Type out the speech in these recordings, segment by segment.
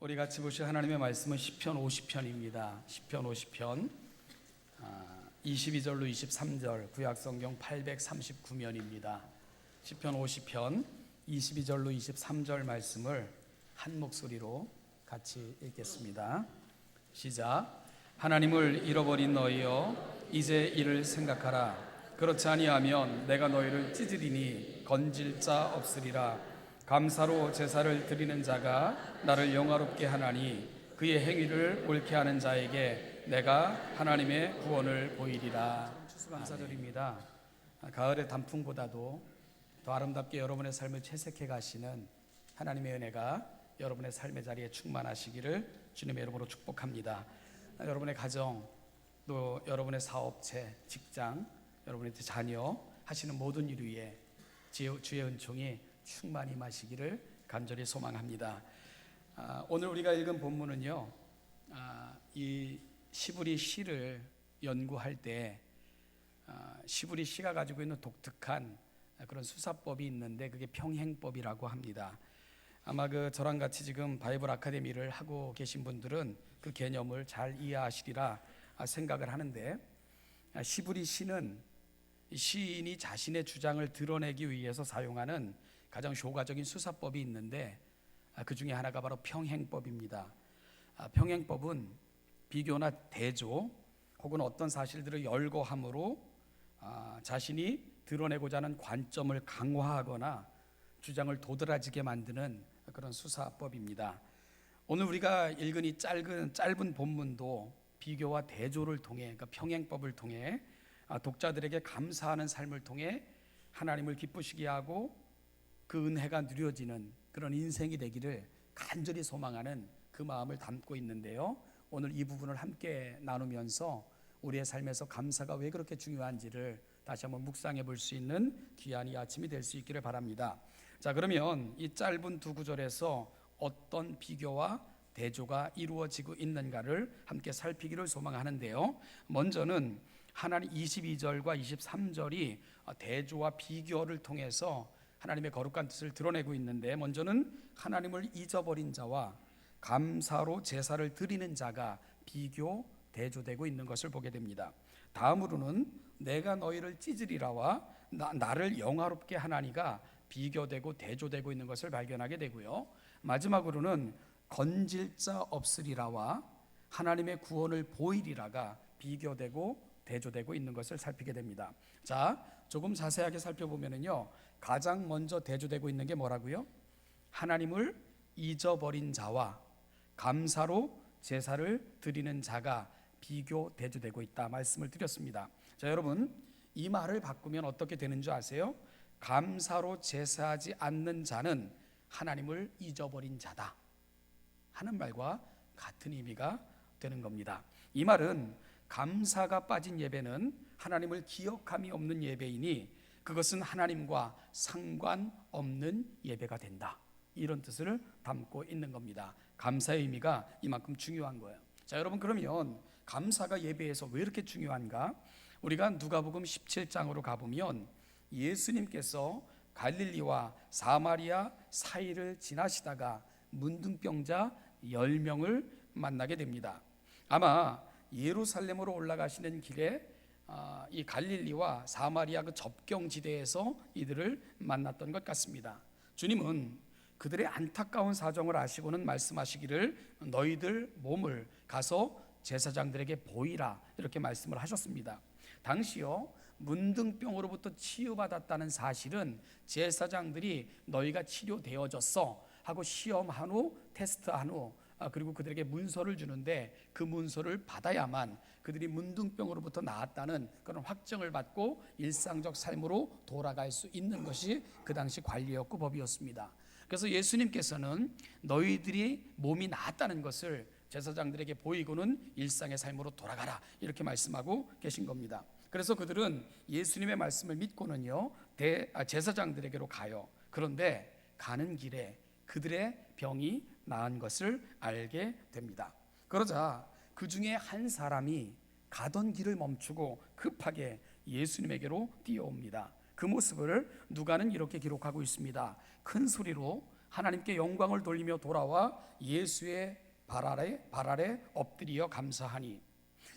우리 같이 보실 하나님의 말씀은 시편 50편입니다. 시편 50편 22절로 23절 구약 성경 839면입니다. 시편 50편 22절로 23절 말씀을 한 목소리로 같이 읽겠습니다. 시작. 하나님을 잃어버린 너희여 이제 이를 생각하라. 그렇지 아니하면 내가 너희를 찢으리니 건질 자 없으리라. 감사로 제사를 드리는 자가 나를 영화롭게 하나니 그의 행위를 옳게 하는 자에게 내가 하나님의 구원을 보이리라. 추수감사절입니다. 가을의 단풍보다도 더 아름답게 여러분의 삶을 채색해 가시는 하나님의 은혜가 여러분의 삶의 자리에 충만하시기를 주님의 이름으로 축복합니다. 여러분의 가정 또 여러분의 사업체, 직장, 여러분의 자녀 하시는 모든 일 위에 주의 은총이 충만히 마시기를 간절히 소망합니다. 아, 오늘 우리가 읽은 본문은요, 아, 이 시부리 시를 연구할 때 아, 시부리 시가 가지고 있는 독특한 그런 수사법이 있는데 그게 평행법이라고 합니다. 아마 그 저랑 같이 지금 바이블 아카데미를 하고 계신 분들은 그 개념을 잘 이해하시리라 생각을 하는데 시부리 시는 시인이 자신의 주장을 드러내기 위해서 사용하는 가장 효과적인 수사법이 있는데 그 중에 하나가 바로 평행법입니다. 평행법은 비교나 대조 혹은 어떤 사실들을 열거함으로 자신이 드러내고자 하는 관점을 강화하거나 주장을 도드라지게 만드는 그런 수사법입니다. 오늘 우리가 읽은 이 짧은 짧은 본문도 비교와 대조를 통해 그러니까 평행법을 통해 독자들에게 감사하는 삶을 통해 하나님을 기쁘시게 하고 그 은혜가 누려지는 그런 인생이 되기를 간절히 소망하는 그 마음을 담고 있는데요. 오늘 이 부분을 함께 나누면서 우리의 삶에서 감사가 왜 그렇게 중요한지를 다시 한번 묵상해 볼 수 있는 귀한 이 아침이 될 수 있기를 바랍니다. 자, 그러면 이 짧은 두 구절에서 어떤 비교와 대조가 이루어지고 있는가를 함께 살피기를 소망하는데요. 먼저는 하나님 22절과 23절이 대조와 비교를 통해서 하나님의 거룩한 뜻을 드러내고 있는데 먼저는 하나님을 잊어버린 자와 감사로 제사를 드리는 자가 비교 대조되고 있는 것을 보게 됩니다. 다음으로는 내가 너희를 찢으리라와 나, 나를 영화롭게 하나니가 비교되고 대조되고 있는 것을 발견하게 되고요. 마지막으로는 건질 자 없으리라와 하나님의 구원을 보이리라가 비교되고 대조되고 있는 것을 살피게 됩니다. 자, 조금 자세하게 살펴보면은요. 가장 먼저 대조되고 있는 게 뭐라고요? 하나님을 잊어버린 자와 감사로 제사를 드리는 자가 비교 대조되고 있다 말씀을 드렸습니다. 자, 여러분 이 말을 바꾸면 어떻게 되는 줄 아세요? 감사로 제사하지 않는 자는 하나님을 잊어버린 자다 하는 말과 같은 의미가 되는 겁니다. 이 말은 감사가 빠진 예배는 하나님을 기억함이 없는 예배이니 그것은 하나님과 상관없는 예배가 된다. 이런 뜻을 담고 있는 겁니다. 감사의 의미가 이만큼 중요한 거예요. 자, 여러분 그러면 감사가 예배에서 왜 이렇게 중요한가? 우리가 누가복음 17장으로 가보면 예수님께서 갈릴리와 사마리아 사이를 지나시다가 문둥병자 10명을 만나게 됩니다. 아마 예루살렘으로 올라가시는 길에 아, 이 갈릴리와 사마리아 그 접경 지대에서 이들을 만났던 것 같습니다. 주님은 그들의 안타까운 사정을 아시고는 말씀하시기를 너희들 몸을 가서 제사장들에게 보이라 이렇게 말씀을 하셨습니다. 당시요 문둥병으로부터 치유받았다는 사실은 제사장들이 너희가 치료되어졌어 하고 시험한 후 테스트한 후 아, 그리고 그들에게 문서를 주는데 그 문서를 받아야만 그들이 문둥병으로부터 나았다는 그런 확정을 받고 일상적 삶으로 돌아갈 수 있는 것이 그 당시 관리였고 법이었습니다. 그래서 예수님께서는 너희들이 몸이 나았다는 것을 제사장들에게 보이고는 일상의 삶으로 돌아가라 이렇게 말씀하고 계신 겁니다. 그래서 그들은 예수님의 말씀을 믿고는요 대, 아, 제사장들에게로 가요. 그런데 가는 길에 그들의 병이 나은 것을 알게 됩니다. 그러자 그 중에 한 사람이 가던 길을 멈추고 급하게 예수님에게로 뛰어옵니다. 그 모습을 누가는 이렇게 기록하고 있습니다. 큰 소리로 하나님께 영광을 돌리며 돌아와 예수의 발 아래 발 아래 엎드려 감사하니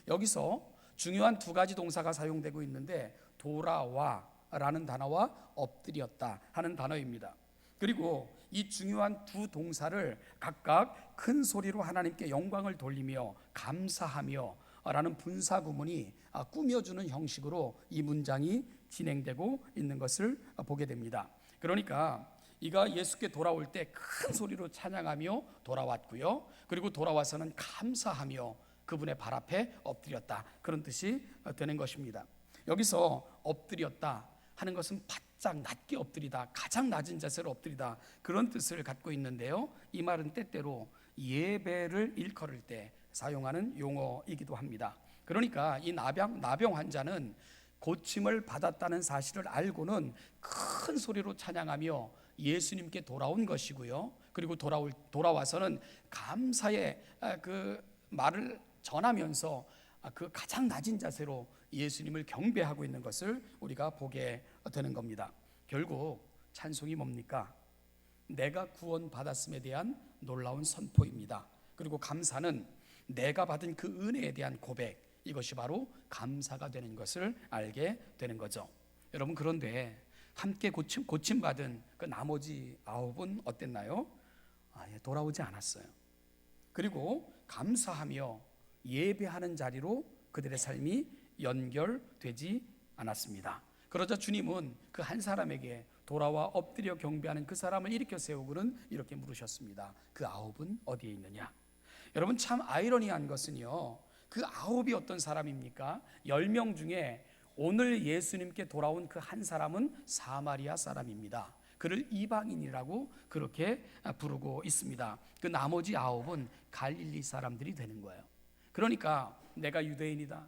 여기서 중요한 두 가지 동사가 사용되고 있는데 돌아와라는 단어와 엎드렸다 하는 단어입니다. 그리고 이 중요한 두 동사를 각각 큰 소리로 하나님께 영광을 돌리며 감사하며 라는 분사 구문이 아, 꾸며주는 형식으로 이 문장이 진행되고 있는 것을 보게 됩니다. 그러니까 이가 예수께 돌아올 때 큰 소리로 찬양하며 돌아왔고요. 그리고 돌아와서는 감사하며 그분의 발 앞에 엎드렸다. 그런 뜻이 되는 것입니다. 여기서 엎드렸다 하는 것은 바 짝 낮게 엎드리다, 가장 낮은 자세로 엎드리다 그런 뜻을 갖고 있는데요. 이 말은 때때로 예배를 일컬을 때 사용하는 용어이기도 합니다. 그러니까 이 나병 나병 환자는 고침을 받았다는 사실을 알고는 큰 소리로 찬양하며 예수님께 돌아온 것이고요. 그리고 돌아올 돌아와서는 감사의 아, 그 말을 전하면서 아, 그 가장 낮은 자세로 예수님을 경배하고 있는 것을 우리가 보게 되는 겁니다. 결국 찬송이 뭡니까? 내가 구원받았음에 대한 놀라운 선포입니다. 그리고 감사는 내가 받은 그 은혜에 대한 고백, 이것이 바로 감사가 되는 것을 알게 되는 거죠. 여러분 그런데 함께 고침 고침 받은 그 나머지 아홉은 어땠나요? 아, 예, 돌아오지 않았어요. 그리고 감사하며 예배하는 자리로 그들의 삶이 연결되지 않았습니다. 그러자 주님은 그 한 사람에게 돌아와 엎드려 경배하는 그 사람을 일으켜 세우고는 이렇게 물으셨습니다. 그 아홉은 어디에 있느냐? 여러분 참 아이러니한 것은요. 그 아홉이 어떤 사람입니까? 열 명 중에 오늘 예수님께 돌아온 그 한 사람은 사마리아 사람입니다. 그를 이방인이라고 그렇게 부르고 있습니다. 그 나머지 아홉은 갈릴리 사람들이 되는 거예요. 그러니까 내가 유대인이다.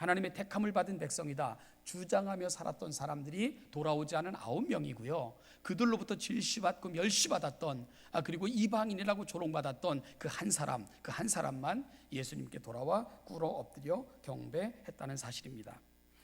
하나님의 택함을 받은 백성이다. 주장하며 살았던 사람들이 돌아오지 않은 아홉 명이고요. 그들로부터 질시받고 멸시받았던 아, 그리고 이방인이라고 조롱받았던 그 한 사람, 그 한 사람만 예수님께 돌아와 꿇어 엎드려 경배했다는 사실입니다.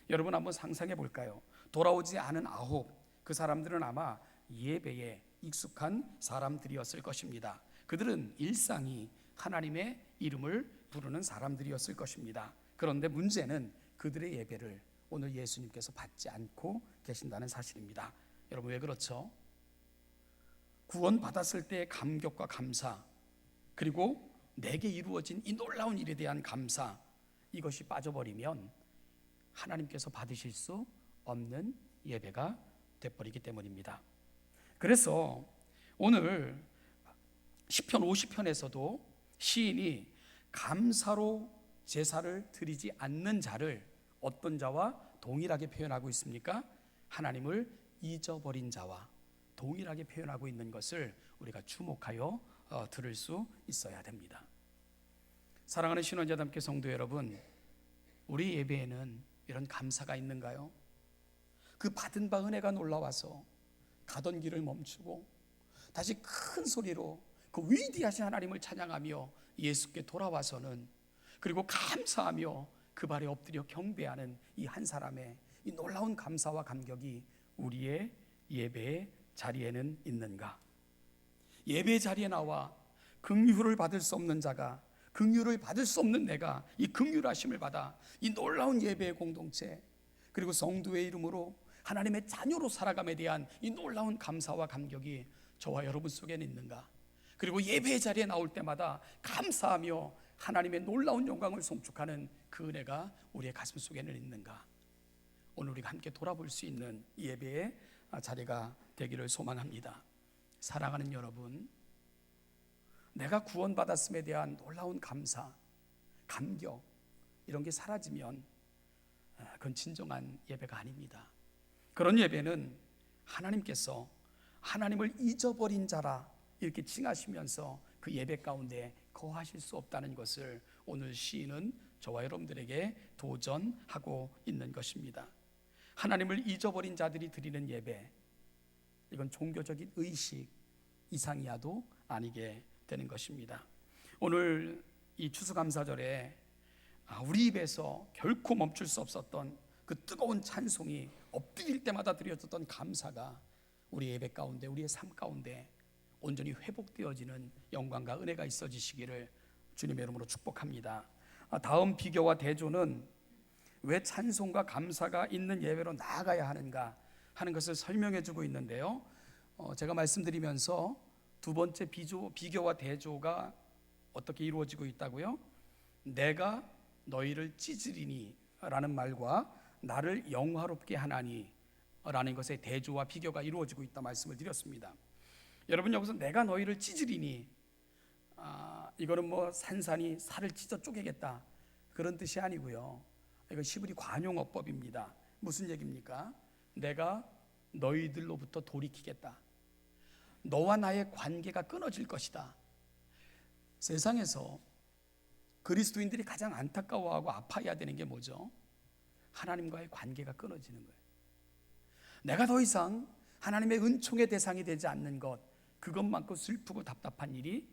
여러분 한번 상상해 볼까요? 돌아오지 않은 아홉 그 사람들은 아마 예배에 익숙한 사람들이었을 것입니다. 그들은 일상이 하나님의 이름을 부르는 사람들이었을 것입니다. 그런데 문제는 그들의 예배를 오늘 예수님께서 받지 않고 계신다는 사실입니다. 여러분 왜 그렇죠? 구원 받았을 때의 감격과 감사 그리고 내게 이루어진 이 놀라운 일에 대한 감사 이것이 빠져버리면 하나님께서 받으실 수 없는 예배가 돼버리기 때문입니다. 그래서 오늘 시편 50편에서도 시인이 감사로 제사를 드리지 않는 자를 어떤 자와 동일하게 표현하고 있습니까? 하나님을 잊어버린 자와 동일하게 표현하고 있는 것을 우리가 주목하여 어, 들을 수 있어야 됩니다. 사랑하는 신원자담께 성도 여러분, 우리 예배에는 이런 감사가 있는가요? 그 받은 바 은혜가 놀라와서 가던 길을 멈추고 다시 큰 소리로 그 위대하신 하나님을 찬양하며 예수께 돌아와서는 그리고 감사하며 그 발에 엎드려 경배하는 이 한 사람의 이 놀라운 감사와 감격이 우리의 예배의 자리에는 있는가? 예배 자리에 나와 긍휼을 받을 수 없는 자가 긍휼을 받을 수 없는 내가 이 긍휼하심을 받아 이 놀라운 예배의 공동체 그리고 성도의 이름으로 하나님의 자녀로 살아감에 대한 이 놀라운 감사와 감격이 저와 여러분 속에는 있는가? 그리고 예배 자리에 나올 때마다 감사하며 하나님의 놀라운 영광을 송축하는 그 은혜가 우리의 가슴 속에는 있는가? 오늘 우리가 함께 돌아볼 수 있는 예배의 자리가 되기를 소망합니다. 사랑하는 여러분, 내가 구원받았음에 대한 놀라운 감사, 감격 이런 게 사라지면 아, 그건 진정한 예배가 아닙니다. 그런 예배는 하나님께서 하나님을 잊어버린 자라 이렇게 칭하시면서 그 예배 가운데 거하실 수 없다는 것을 오늘 시인은 저와 여러분들에게 도전하고 있는 것입니다. 하나님을 잊어버린 자들이 드리는 예배, 이건 종교적인 의식 이상이야도 아니게 되는 것입니다. 오늘 이 추수감사절에 아, 우리 입에서 결코 멈출 수 없었던 그 뜨거운 찬송이 엎드릴 때마다 드려졌던 감사가 우리 예배 가운데, 우리의 삶 가운데 온전히 회복되어지는 영광과 은혜가 있어지시기를 주님의 이름으로 축복합니다. 아, 다음 비교와 대조는 왜 찬송과 감사가 있는 예배로 나아가야 하는가 하는 것을 설명해 주고 있는데요. 어, 제가 말씀드리면서 두 번째 비조, 비교와 대조가 어떻게 이루어지고 있다고요? 내가 너희를 찢으리니 라는 말과 나를 영화롭게 하나니 라는 것의 대조와 비교가 이루어지고 있다 말씀을 드렸습니다. 여러분 여기서 내가 너희를 찢으리니 아, 이거는 뭐 산산이 살을 찢어 쪼개겠다 그런 뜻이 아니고요. 이거 시브리 관용어법입니다. 무슨 얘기입니까? 내가 너희들로부터 돌이키겠다. 너와 나의 관계가 끊어질 것이다. 세상에서 그리스도인들이 가장 안타까워하고 아파해야 되는 게 뭐죠? 하나님과의 관계가 끊어지는 거예요. 내가 더 이상 하나님의 은총의 대상이 되지 않는 것, 그것만큼 슬프고 답답한 일이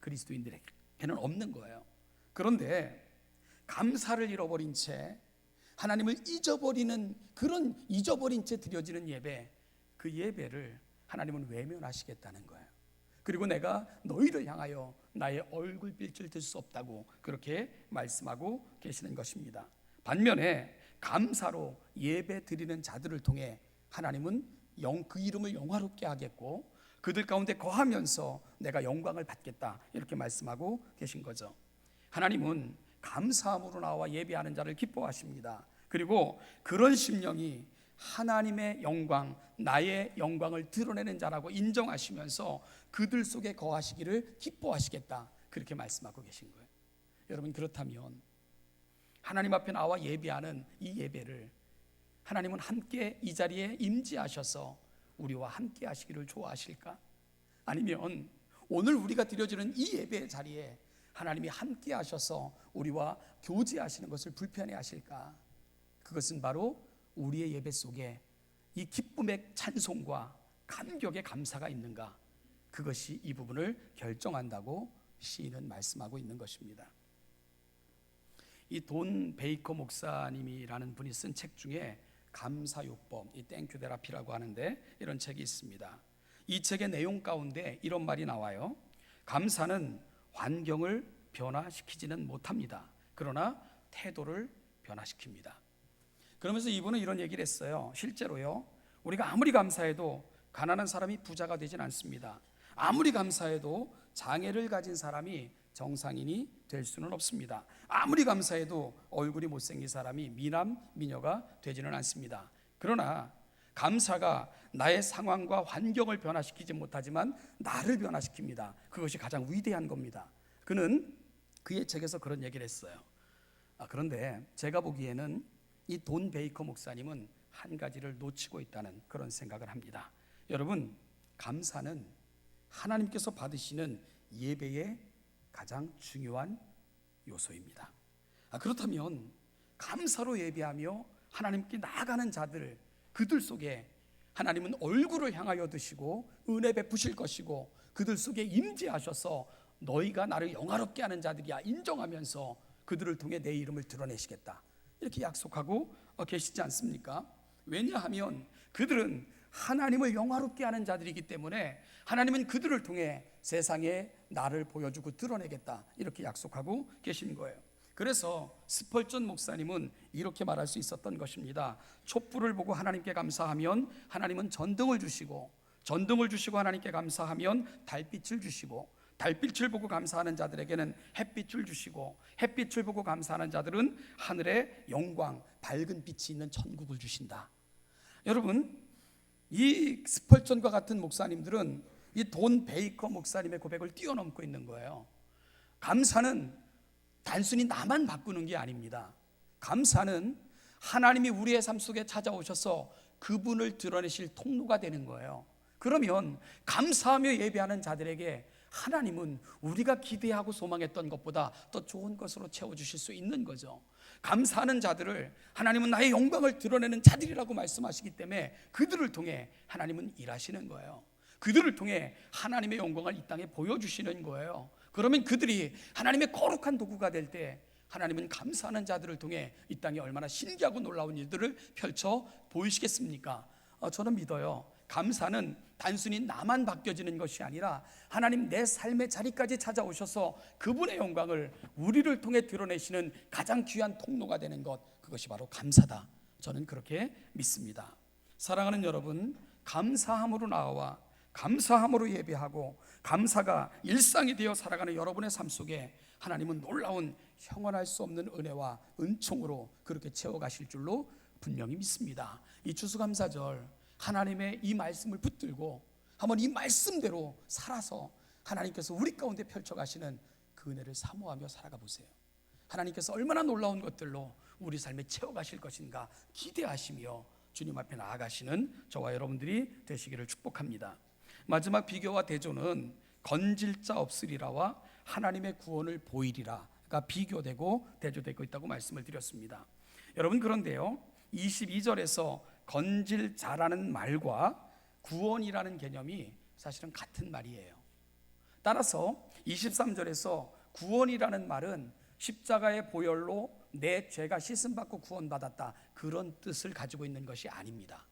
그리스도인들에게는 없는 거예요. 그런데 감사를 잃어버린 채 하나님을 잊어버리는 그런 잊어버린 채 드려지는 예배, 그 예배를 하나님은 외면하시겠다는 거예요. 그리고 내가 너희를 향하여 나의 얼굴 빛을 들 수 없다고 그렇게 말씀하고 계시는 것입니다. 반면에 감사로 예배 드리는 자들을 통해 하나님은 영, 그 이름을 영화롭게 하겠고 그들 가운데 거하면서 내가 영광을 받겠다 이렇게 말씀하고 계신 거죠. 하나님은 감사함으로 나와 예배하는 자를 기뻐하십니다. 그리고 그런 심령이 하나님의 영광, 나의 영광을 드러내는 자라고 인정하시면서 그들 속에 거하시기를 기뻐하시겠다. 그렇게 말씀하고 계신 거예요. 여러분 그렇다면 하나님 앞에 나와 예배하는 이 예배를 하나님은 함께 이 자리에 임재하셔서 우리와 함께 하시기를 좋아하실까? 아니면 오늘 우리가 드려지는 이 예배 자리에 하나님이 함께 하셔서 우리와 교제하시는 것을 불편해 하실까? 그것은 바로 우리의 예배 속에 이 기쁨의 찬송과 감격의 감사가 있는가? 그것이 이 부분을 결정한다고 시인은 말씀하고 있는 것입니다. 이 돈 베이커 목사님이라는 분이 쓴 책 중에 감사요법, 이 땡큐 데라피라고 하는데 이런 책이 있습니다. 이 책의 내용 가운데 이런 말이 나와요. 감사는 환경을 변화시키지는 못합니다. 그러나 태도를 변화시킵니다. 그러면서 이분은 이런 얘기를 했어요. 실제로요. 우리가 아무리 감사해도 가난한 사람이 부자가 되진 않습니다. 아무리 감사해도 장애를 가진 사람이 정상인이 될 수는 없습니다. 아무리 감사해도 얼굴이 못생긴 사람이 미남 미녀가 되지는 않습니다. 그러나 감사가 나의 상황과 환경을 변화시키지 못하지만 나를 변화시킵니다. 그것이 가장 위대한 겁니다. 그는 그의 책에서 그런 얘기를 했어요. 아, 그런데 제가 보기에는 이 돈 베이커 목사님은 한 가지를 놓치고 있다는 그런 생각을 합니다. 여러분, 감사는 하나님께서 받으시는 예배의 가장 중요한 요소입니다. 아, 그렇다면 감사로 예배하며 하나님께 나아가는 자들 그들 속에 하나님은 얼굴을 향하여 드시고 은혜 베푸실 것이고 그들 속에 임재하셔서 너희가 나를 영화롭게 하는 자들이야 인정하면서 그들을 통해 내 이름을 드러내시겠다 이렇게 약속하고 계시지 않습니까? 왜냐하면 그들은 하나님을 영화롭게 하는 자들이기 때문에 하나님은 그들을 통해 세상에 나를 보여주고 드러내겠다 이렇게 약속하고 계신 거예요. 그래서 스펄전 목사님은 이렇게 말할 수 있었던 것입니다. 촛불을 보고 하나님께 감사하면 하나님은 전등을 주시고 전등을 주시고 하나님께 감사하면 달빛을 주시고 달빛을 보고 감사하는 자들에게는 햇빛을 주시고 햇빛을 보고 감사하는 자들은 하늘의 영광 밝은 빛이 있는 천국을 주신다. 여러분 이 스펄전과 같은 목사님들은 이 돈 베이커 목사님의 고백을 뛰어넘고 있는 거예요. 감사는 단순히 나만 바꾸는 게 아닙니다. 감사는 하나님이 우리의 삶 속에 찾아오셔서 그분을 드러내실 통로가 되는 거예요. 그러면 감사하며 예배하는 자들에게 하나님은 우리가 기대하고 소망했던 것보다 더 좋은 것으로 채워주실 수 있는 거죠. 감사하는 자들을 하나님은 나의 영광을 드러내는 자들이라고 말씀하시기 때문에 그들을 통해 하나님은 일하시는 거예요. 그들을 통해 하나님의 영광을 이 땅에 보여주시는 거예요. 그러면 그들이 하나님의 거룩한 도구가 될 때 하나님은 감사하는 자들을 통해 이 땅에 얼마나 신기하고 놀라운 일들을 펼쳐 보이시겠습니까? 어, 저는 믿어요. 감사는 단순히 나만 바뀌어지는 것이 아니라 하나님 내 삶의 자리까지 찾아오셔서 그분의 영광을 우리를 통해 드러내시는 가장 귀한 통로가 되는 것 그것이 바로 감사다. 저는 그렇게 믿습니다. 사랑하는 여러분, 감사함으로 나와 감사함으로 예배하고 감사가 일상이 되어 살아가는 여러분의 삶 속에 하나님은 놀라운 형언할 수 없는 은혜와 은총으로 그렇게 채워가실 줄로 분명히 믿습니다. 이 추수감사절 하나님의 이 말씀을 붙들고 한번 이 말씀대로 살아서 하나님께서 우리 가운데 펼쳐가시는 그 은혜를 사모하며 살아가 보세요. 하나님께서 얼마나 놀라운 것들로 우리 삶에 채워가실 것인가 기대하시며 주님 앞에 나아가시는 저와 여러분들이 되시기를 축복합니다. 마지막 비교와 대조는 건질 자 없으리라와 하나님의 구원을 보이리라가 비교되고 대조되고 있다고 말씀을 드렸습니다. 여러분 그런데요. 22절에서 건질 자라는 말과 구원이라는 개념이 사실은 같은 말이에요. 따라서 23절에서 구원이라는 말은 십자가의 보혈로 내 죄가 씻음 받고 구원받았다. 그런 뜻을 가지고 있는 것이 아닙니다.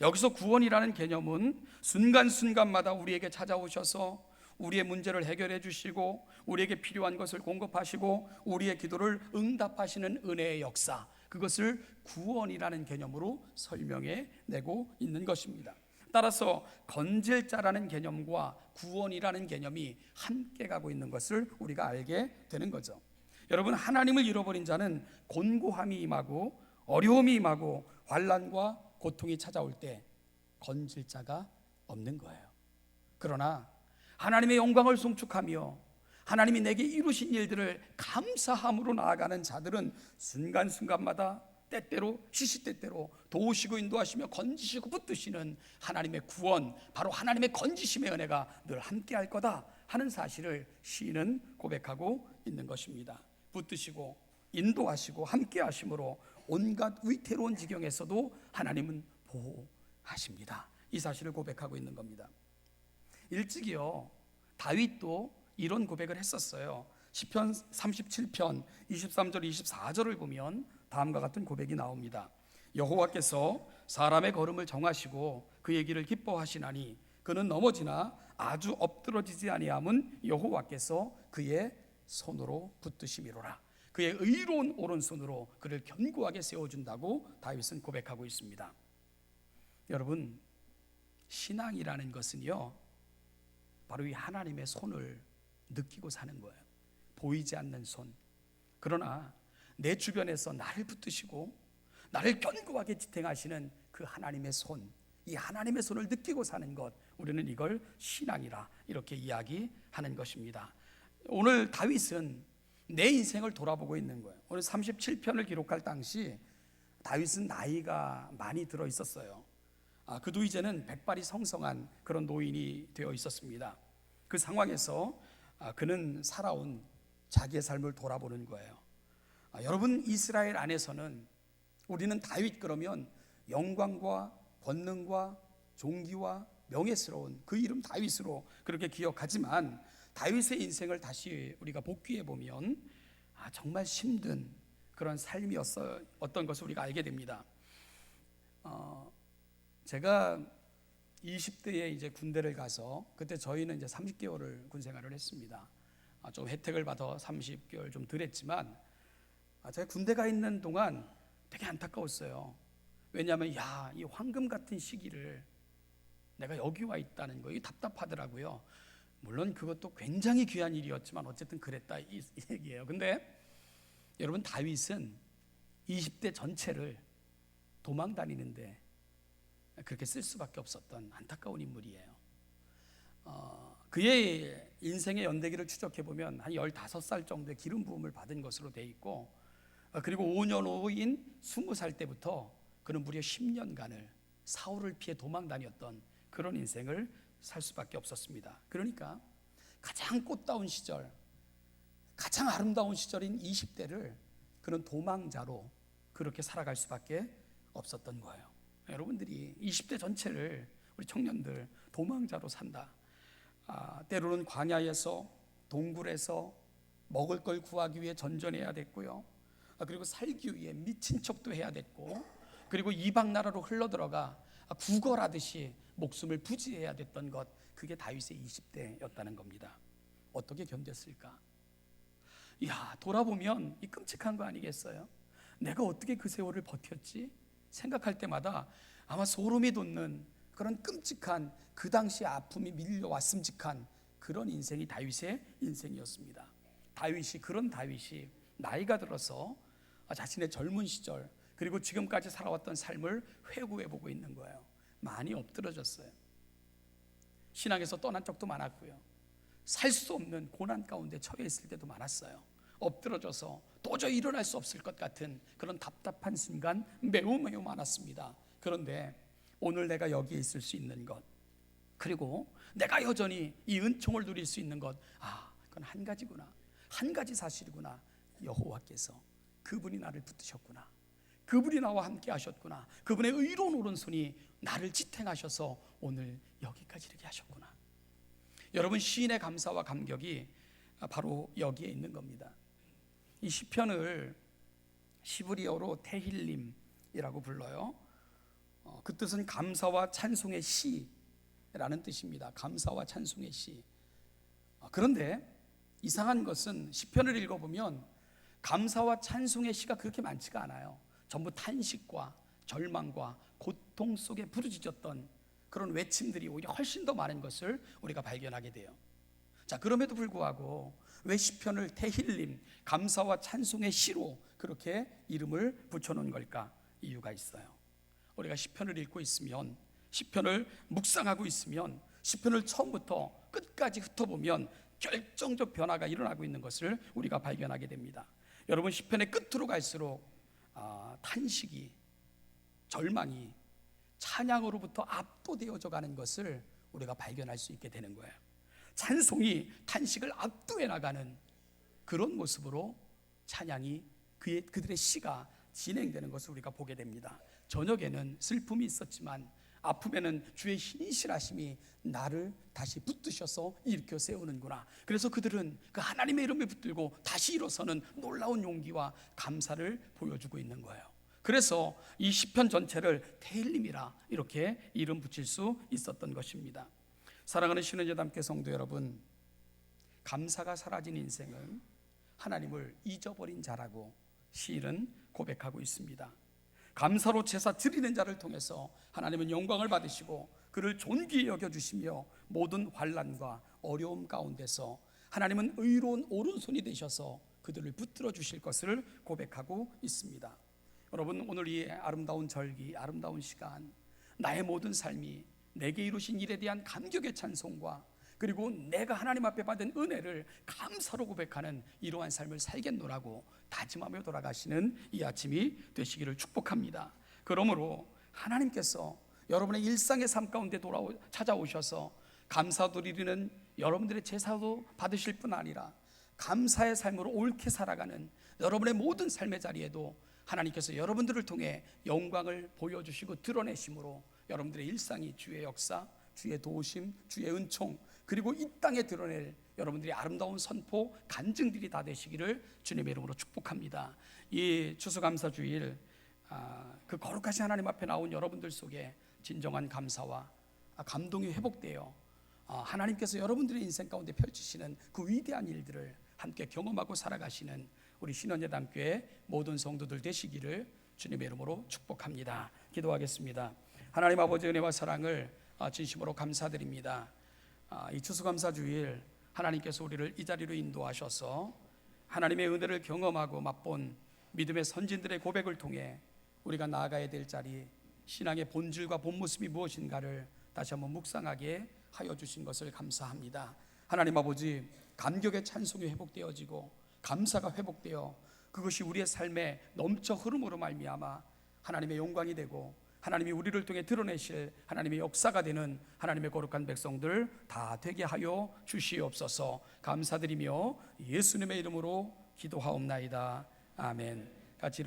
여기서 구원이라는 개념은 순간순간마다 우리에게 찾아오셔서 우리의 문제를 해결해 주시고 우리에게 필요한 것을 공급하시고 우리의 기도를 응답하시는 은혜의 역사 그것을 구원이라는 개념으로 설명해 내고 있는 것입니다. 따라서 건질 자라는 개념과 구원이라는 개념이 함께 가고 있는 것을 우리가 알게 되는 거죠. 여러분 하나님을 잃어버린 자는 곤고함이 임하고 어려움이 임하고 환란과 고통이 찾아올 때 건질 자가 없는 거예요. 그러나 하나님의 영광을 송축하며 하나님이 내게 이루신 일들을 감사함으로 나아가는 자들은 순간순간마다 때때로 시시때때로 도우시고 인도하시며 건지시고 붙드시는 하나님의 구원 바로 하나님의 건지심의 은혜가 늘 함께할 거다 하는 사실을 시인은 고백하고 있는 것입니다. 붙드시고 인도하시고 함께하심으로 온갖 위태로운 지경에서도 하나님은 보호하십니다. 이 사실을 고백하고 있는 겁니다. 일찍이요 다윗도 이런 고백을 했었어요. 시편 37편 23절 24절을 보면 다음과 같은 고백이 나옵니다. 여호와께서 사람의 걸음을 정하시고 그의 길을 기뻐하시나니 그는 넘어지나 아주 엎드러지지 아니함은 여호와께서 그의 손으로 붙드심이로라. 그의 의로운 오른손으로 그를 견고하게 세워준다고 다윗은 고백하고 있습니다. 여러분 신앙이라는 것은요 바로 이 하나님의 손을 느끼고 사는 거예요. 보이지 않는 손. 그러나 내 주변에서 나를 붙드시고 나를 견고하게 지탱하시는 그 하나님의 손, 이 하나님의 손을 느끼고 사는 것, 우리는 이걸 신앙이라 이렇게 이야기하는 것입니다. 오늘 다윗은 내 인생을 돌아보고 있는 거예요. 오늘 37편을 기록할 당시 다윗은 나이가 많이 들어 있었어요. 아, 그도 이제는 백발이 성성한 그런 노인이 되어 있었습니다. 그 상황에서 아, 그는 살아온 자기의 삶을 돌아보는 거예요. 아, 여러분 이스라엘 안에서는 우리는 다윗 그러면 영광과 권능과 종기와 명예스러운 그 이름 다윗으로 그렇게 기억하지만 다윗의 인생을 다시 우리가 복귀해 보면 아, 정말 힘든 그런 삶이었어 어떤 것을 우리가 알게 됩니다. 어, 제가 20대에 이제 군대를 가서 그때 저희는 이제 30개월을 군 생활을 했습니다. 아, 좀 혜택을 받아 30개월 좀 덜했지만 아, 제가 군대 가 있는 동안 되게 안타까웠어요. 왜냐하면 야, 이 황금 같은 시기를 내가 여기 와 있다는 거, 이 답답하더라고요. 물론 그것도 굉장히 귀한 일이었지만 어쨌든 그랬다 이, 이 얘기예요. 근데 여러분 다윗은 20대 전체를 도망 다니는데 그렇게 쓸 수밖에 없었던 안타까운 인물이에요. 어, 그의 인생의 연대기를 추적해 보면 한 15살 정도의 기름 부음을 받은 것으로 돼 있고 어, 그리고 5년 후인 20살 때부터 그는 무려 10년간을 사울을 피해 도망 다녔던 그런 인생을 살 수밖에 없었습니다. 그러니까 가장 꽃다운 시절, 가장 아름다운 시절인 20대를 그는 도망자로 그렇게 살아갈 수밖에 없었던 거예요. 여러분들이 20대 전체를 우리 청년들 도망자로 산다. 아, 때로는 광야에서 동굴에서 먹을 걸 구하기 위해 전전해야 됐고요. 아, 그리고 살기 위해 미친 척도 해야 됐고, 그리고 이방 나라로 흘러 들어가 구걸하듯이 목숨을 부지해야 됐던 것 그게 다윗의 20대였다는 겁니다. 어떻게 견뎠을까? 야 돌아보면 이 끔찍한 거 아니겠어요? 내가 어떻게 그 세월을 버텼지? 생각할 때마다 아마 소름이 돋는 그런 끔찍한 그 당시 아픔이 밀려왔음직한 그런 인생이 다윗의 인생이었습니다. 다윗이 그런 다윗이 나이가 들어서 자신의 젊은 시절 그리고 지금까지 살아왔던 삶을 회고해 보고 있는 거예요. 많이 엎드러졌어요. 신앙에서 떠난 적도 많았고요. 살 수 없는 고난 가운데 처해 있을 때도 많았어요. 엎드러져서 도저히 일어날 수 없을 것 같은 그런 답답한 순간 매우 매우 많았습니다. 그런데 오늘 내가 여기에 있을 수 있는 것 그리고 내가 여전히 이 은총을 누릴 수 있는 것 아, 그건 한 가지구나. 한 가지 사실이구나. 여호와께서 그분이 나를 붙드셨구나. 그분이 나와 함께 하셨구나. 그분의 의로운 오른손이 나를 지탱하셔서 오늘 여기까지 이르게 하셨구나. 여러분 시인의 감사와 감격이 바로 여기에 있는 겁니다. 이 시편을 시브리어로 테힐림이라고 불러요. 어, 그 뜻은 감사와 찬송의 시라는 뜻입니다. 감사와 찬송의 시. 어, 그런데 이상한 것은 시편을 읽어보면 감사와 찬송의 시가 그렇게 많지가 않아요. 전부 탄식과 절망과 고통 속에 부르짖었던 그런 외침들이 오히려 훨씬 더 많은 것을 우리가 발견하게 돼요. 자, 그럼에도 불구하고 왜 시편을 태힐림, 감사와 찬송의 시로 그렇게 이름을 붙여 놓은 걸까? 이유가 있어요. 우리가 시편을 읽고 있으면 시편을 묵상하고 있으면 시편을 처음부터 끝까지 흩어보면 결정적 변화가 일어나고 있는 것을 우리가 발견하게 됩니다. 여러분 시편의 끝으로 갈수록 아, 탄식이 절망이 찬양으로부터 압도되어져 가는 것을 우리가 발견할 수 있게 되는 거예요. 찬송이 탄식을 압도해 나가는 그런 모습으로 찬양이 그의 그들의 시가 진행되는 것을 우리가 보게 됩니다. 저녁에는 슬픔이 있었지만 아픔에는 주의 신실하심이 나를 다시 붙드셔서 일으켜 세우는구나. 그래서 그들은 그 하나님의 이름을 붙들고 다시 일어서는 놀라운 용기와 감사를 보여주고 있는 거예요. 그래서 이 시편 전체를 테일림이라 이렇게 이름 붙일 수 있었던 것입니다. 사랑하는 신은재담께 성도 여러분, 감사가 사라진 인생은 하나님을 잊어버린 자라고 시인은 고백하고 있습니다. 감사로 제사 드리는 자를 통해서 하나님은 영광을 받으시고 그를 존귀히 여겨 주시며 모든 환란과 어려움 가운데서 하나님은 의로운 오른손이 되셔서 그들을 붙들어 주실 것을 고백하고 있습니다. 여러분 오늘 이 아름다운 절기, 아름다운 시간, 나의 모든 삶이 내게 이루신 일에 대한 감격의 찬송과 그리고 내가 하나님 앞에 받은 은혜를 감사로 고백하는 이러한 삶을 살겠노라고 다짐하며 돌아가시는 이 아침이 되시기를 축복합니다. 그러므로 하나님께서 여러분의 일상의 삶 가운데 돌아오 찾아오셔서 감사드리는 여러분들의 제사도 받으실 뿐 아니라 감사의 삶으로 옳게 살아가는 여러분의 모든 삶의 자리에도 하나님께서 여러분들을 통해 영광을 보여주시고 드러내심으로 여러분들의 일상이 주의 역사, 주의 도우심, 주의 은총, 그리고 이 땅에 드러낼 여러분들이 아름다운 선포, 간증들이 다 되시기를 주님의 이름으로 축복합니다. 이 추수감사 주일 아, 그 거룩하신 하나님 앞에 나온 여러분들 속에 진정한 감사와 감동이 회복되어 아, 하나님께서 여러분들의 인생 가운데 펼치시는 그 위대한 일들을 함께 경험하고 살아가시는 우리 신원예담교회 모든 성도들 되시기를 주님의 이름으로 축복합니다. 기도하겠습니다. 하나님 아버지 은혜와 사랑을 아, 진심으로 감사드립니다. 아, 이 추수감사 주일 하나님께서 우리를 이 자리로 인도하셔서 하나님의 은혜를 경험하고 맛본 믿음의 선진들의 고백을 통해 우리가 나아가야 될 자리 신앙의 본질과 본 모습이 무엇인가를 다시 한번 묵상하게 하여 주신 것을 감사합니다. 하나님 아버지 감격의 찬송이 회복되어지고 감사가 회복되어 그것이 우리의 삶에 넘쳐 흐름으로 말미암아 하나님의 영광이 되고 하나님이 우리를 통해 드러내실 하나님의 역사가 되는 하나님의 거룩한 백성들 다 되게 하여 주시옵소서 감사드리며 예수님의 이름으로 기도하옵나이다. 아멘. 같이 일어나